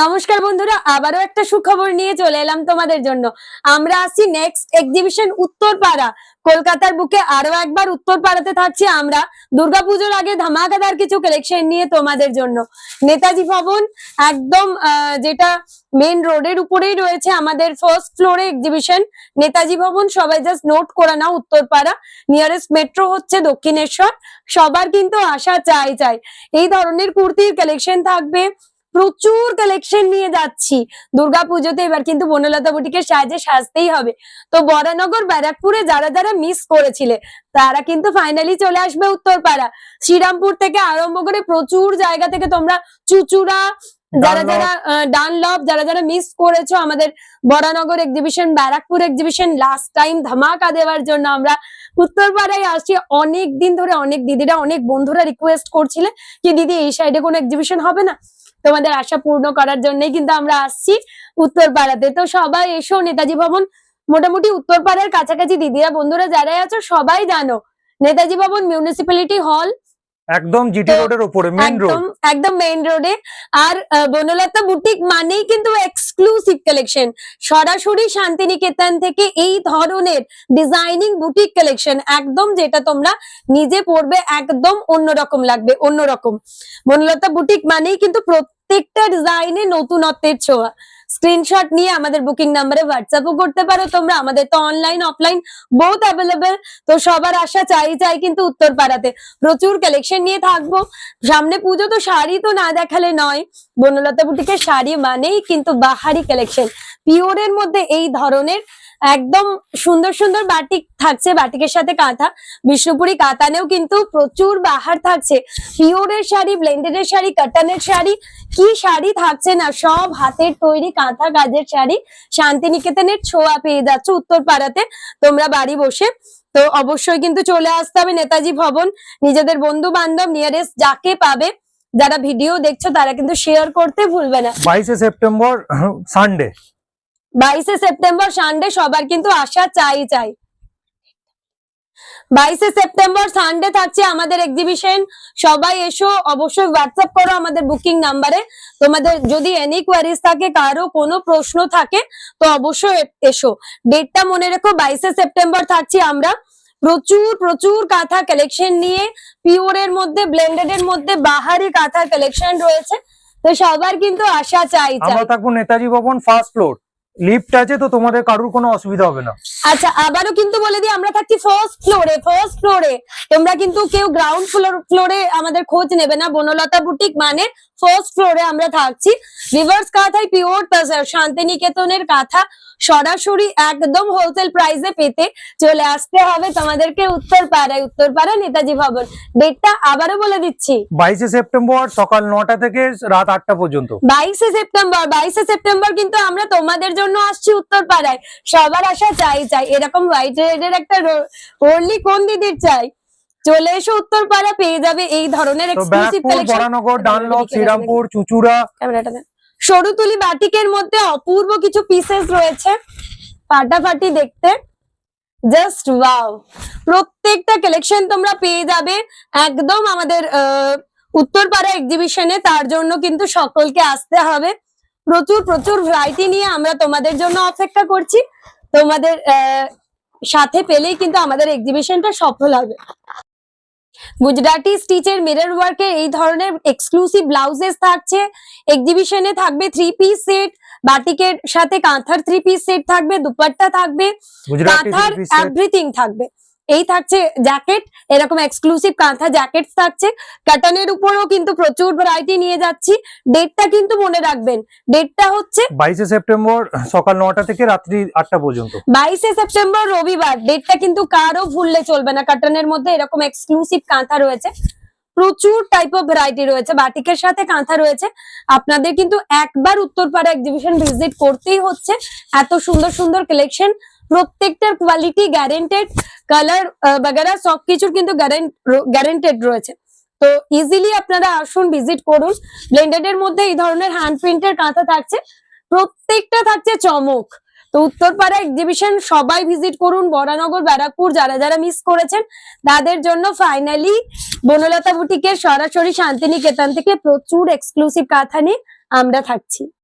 নমস্কার বন্ধুরা, আবারও একটা সুখবর নিয়ে চলে এলাম তোমাদের জন্য। আমরা আসছি নেক্সট এক্সিবিশন উত্তরপাড়া। কলকাতার বুকে আরও একবার উত্তরপাড়াতে থাকছি আমরা। দুর্গাপুজোর আগে ধামাকাদার কিছু কালেকশন নিয়ে তোমাদের জন্য। নেতাজি ভবন একদম যেটা মেন রোডের উপরেই রয়েছে আমাদের ফার্স্ট ফ্লোরে এক্সিবিশন নেতাজি ভবন, সবাই জাস্ট নোট করে নাও উত্তরপাড়া। নিয়ারেস্ট মেট্রো হচ্ছে দক্ষিণেশ্বর। সবার কিন্তু আশা চাই চাই। এই ধরনের কুর্তির কালেকশন থাকবে। প্রচুর কালেকশন নিয়ে যাচ্ছি। দুর্গাপুজোতে এবার কিন্তু বনলতা বুটিকের সাহায্যে সাজতেই হবে। তো বরানগর ব্যারাকপুরে যারা যারা মিস করেছিলে তারা কিন্তু ফাইনালি চলে আসবে উত্তরপাড়া। শ্রীরামপুর থেকে আরম্ভ করে প্রচুর জায়গা থেকে তোমরা চুচুড়া যারা। যারা ডানলভ যারা যারা মিস করেছ আমাদের Baranagar exhibition Barrackpore exhibition last time ধামাকা দেওয়ার জন্য আমরা উত্তরপাড়ায় আসছি। অনেক দিন ধরে অনেক দিদিরা অনেক বন্ধুরা রিকোয়েস্ট করছিলে কি দিদি এই সাইডে কোনো এক্সিবিশন হবে না? তোমাদের আশা পূর্ণ করার জন্যই কিন্তু আমরা আসছি উত্তরপাড়াতে। তো সবাই এসো নেতাজি ভবন মোটামুটি উত্তরপাড়ার কাছাকাছি দিদিরা বন্ধুরা যারাই আছো সবাই জানো নেতাজি ভবন মিউনিসিপ্যালিটি হল একদম জিটি রোডের উপরে মেন রোড একদম মেইন রোডে আর বনলতা বুটিক মানেই কিন্তু এক্সক্লুসিভ কালেকশন সরাসরি শান্তিনিকেতন থেকে এই ধরনের ডিজাইনিং বুটিক কালেকশন একদম যেটা তোমরা নিজে পড়বে একদম অন্যরকম লাগবে অন্যরকম। বনলতা বুটিক মানেই কিন্তু প্রত্যেকটা ডিজাইনে নতুনত্বের ছোঁয়া। স্ক্রিনশট নিয়ে আমাদের বুকিং নাম্বারে হোয়াটসঅ্যাপও করতে পারো তোমরা। আমাদের তো অনলাইন অফলাইন বোথ অ্যাভেলেবেল তো সবার আশা চাই চাই কিন্তু উত্তরপাড়াতে। প্রচুর কালেকশন নিয়ে থাকব। সামনে পুজো তো শাড়ি তো না দেখালে নয়। বনলতা বুটিকের শাড়ি মানেই কিন্তু বাহারি কালেকশন পিওরের মধ্যে এই ধরনের একদম সুন্দর সুন্দর বাটিক থাকছে, বাটিকের সাথে কাঁথা। বিষ্ণুপুরি কাতানেও কিন্তু প্রচুর বাহার থাকছে। পিওরের শাড়ি, ব্লেন্ডেডের শাড়ি কাটানের শাড়ি, কি শাড়ি থাকছে না, সব হাতের তৈরি কাঁথা কাজের শাড়ি। শান্তিনিকেতনের ছোঁয়া পেয়ে যাচ্ছ উত্তরপাড়াতে। তোমরা বাড়ি বসে তো অবশ্যই কিন্তু চলে আসতে হবে নেতাজি ভবন। নিজেদের বন্ধু বান্ধব নিয়ারেস্ট যাকে পাবে, যারা ভিডিও দেখছ, তারা কিন্তু শেয়ার করতে ভুলবে না। বাইশে সেপ্টেম্বর সানডে বাইশে সেপ্টেম্বর সানডে সবার কিন্তু আশা চাই চাই। বাইশে সেপ্টেম্বর সানডে থাকছে আমাদের এক্সিবিশন সবাই এসো, অবশ্যই হোয়াটসঅ্যাপ করো আমাদের বুকিং নাম্বারে তোমাদের যদি এনি কোয়ারিজ থাকে, কারও কোনো প্রশ্ন থাকে, তো অবশ্যই এসো। ডেটটা মনে রেখো, বাইশে সেপ্টেম্বর থাকছি আমরা। প্রচুর প্রচুর কাঁথা কালেকশন নিয়ে পিওরের মধ্যে ব্লেন্ডেড এর মধ্যে, বাহারি কাঁথার কালেকশন রয়েছে। তো সবার কিন্তু আশা চাই চাই। আমরা থাকব নেতাজি ভবন ফার্স্ট ফ্লোর লিফট আছে তো তোমাদের কারুর কোনো অসুবিধা হবে না। আচ্ছা আবারও কিন্তু বলে দিই, আমরা থাকছি ফার্স্ট ফ্লোরে ফার্স্ট ফ্লোরে তোমরা কিন্তু কেউ গ্রাউন্ড ফ্লোর ফ্লোরে আমাদের খোঁজ নেবে না। বনলতা বুটিক মানে ফার্স্ট ফ্লোরে আমরা থাকছি। রিভার্স কাঁথায় পিওর শান্তিনিকেতনের কাঁথা সরাসরি একদম হোলসেল প্রাইসে পেতে চলে আসতে হবে তোমাদেরকে উত্তরপাড়ায়। উত্তরপাড়া নেতাজি ভবন। ডেটটা আবারও বলে দিচ্ছি। বাইশে সেপ্টেম্বর সকাল নটা থেকে রাত আটটা পর্যন্ত। বাইশে সেপ্টেম্বর বাইশে সেপ্টেম্বর কিন্তু আমরা তোমাদের জন্য আসছি উত্তরপাড়ায়। সবার আশা চাই চাই। এরকম হোয়াইট রেডের একটা ওরলি কোন দিদির চাই? চলে এসো উত্তরপাড়া পেয়ে যাবে এই ধরনের exclusive collection Baranagar Dunlop Serampore Chuchura. ক্যামেরাটা দেন সরুতুলি বাটিকের মধ্যে অপূর্ব কিছু পিসেস রয়েছে। ফাটাফাটি দেখতে। জাস্ট ওয়াও প্রত্যেকটা কালেকশন তোমরা পেয়ে যাবে একদম আমাদের উত্তরপাড়া এক্সিবিশনে তার জন্য কিন্তু সকলকে আসতে হবে। প্রচুর প্রচুর ভ্যারাইটি নিয়ে আমরা তোমাদের জন্য অপেক্ষা করছি। তোমাদের আহ, সাথে পেলেই কিন্তু আমাদের এক্সিবিশনটা সফল হবে। গুজরাটি স্টিচের মিরর ওয়ার্কের এই ধরনের এক্সক্লুসিভ ব্লাউজেস থাকছে এক্সিবিশনে থাকবে থ্রি পিস সেট বাটিকের সাথে কাঁথার থ্রি পিস সেট থাকবে দুপাট্টা থাকবে গুজরাটি কাঁথার three piece set, এভরিথিং থাকবে এই থাকছে জ্যাকেট এরকম এক্সক্লুসিভ কাঁথা জ্যাকেট থাকছে। কাটানের উপরেও কিন্তু প্রচুর ভ্যারাইটি নিয়ে যাচ্ছি। ডেটটা কিন্তু মনে রাখবেন। ডেটটা হচ্ছে বাইশে সেপ্টেম্বর সকাল নটা থেকে রাত্রি আটটা পর্যন্ত। বাইশে সেপ্টেম্বর রবিবার। ডেটটা কিন্তু কারও ভুললে চলবে না। কাটানের মধ্যে এরকম এক্সক্লুসিভ কাঁথা রয়েছে। প্রচুর টাইপ অফ ভ্যারাইটি রয়েছে। বাটিকের সাথে কাঁথা রয়েছে। আপনাদের কিন্তু একবার উত্তরপাড়া এক্সিবিশন ভিজিট করতেই হচ্ছে। এত সুন্দর সুন্দর কালেকশন প্রত্যেকটার কোয়ালিটি গ্যারেন্টেড কালার বাগেরা সবকিছুর কিন্তু গ্যারেন্টেড রয়েছে। তো ইজিলি আপনারা আসুন ভিজিট করুন। ব্লেন্ডেড এর মধ্যে এই ধরনের হ্যান্ড প্রিন্টের কাঁথা থাকছে। প্রত্যেকটা থাকছে চমক। তো উত্তরপাড়া এক্সিবিশন সবাই ভিজিট করুন। বরানগর, ব্যারাকপুর, যারা যারা মিস করেছেন, তাদের জন্য ফাইনালি বনলতা বুটিকের সরাসরি শান্তিনিকেতন থেকে প্রচুর এক্সক্লুসিভ কাঁথা নিয়ে আমরা থাকছি।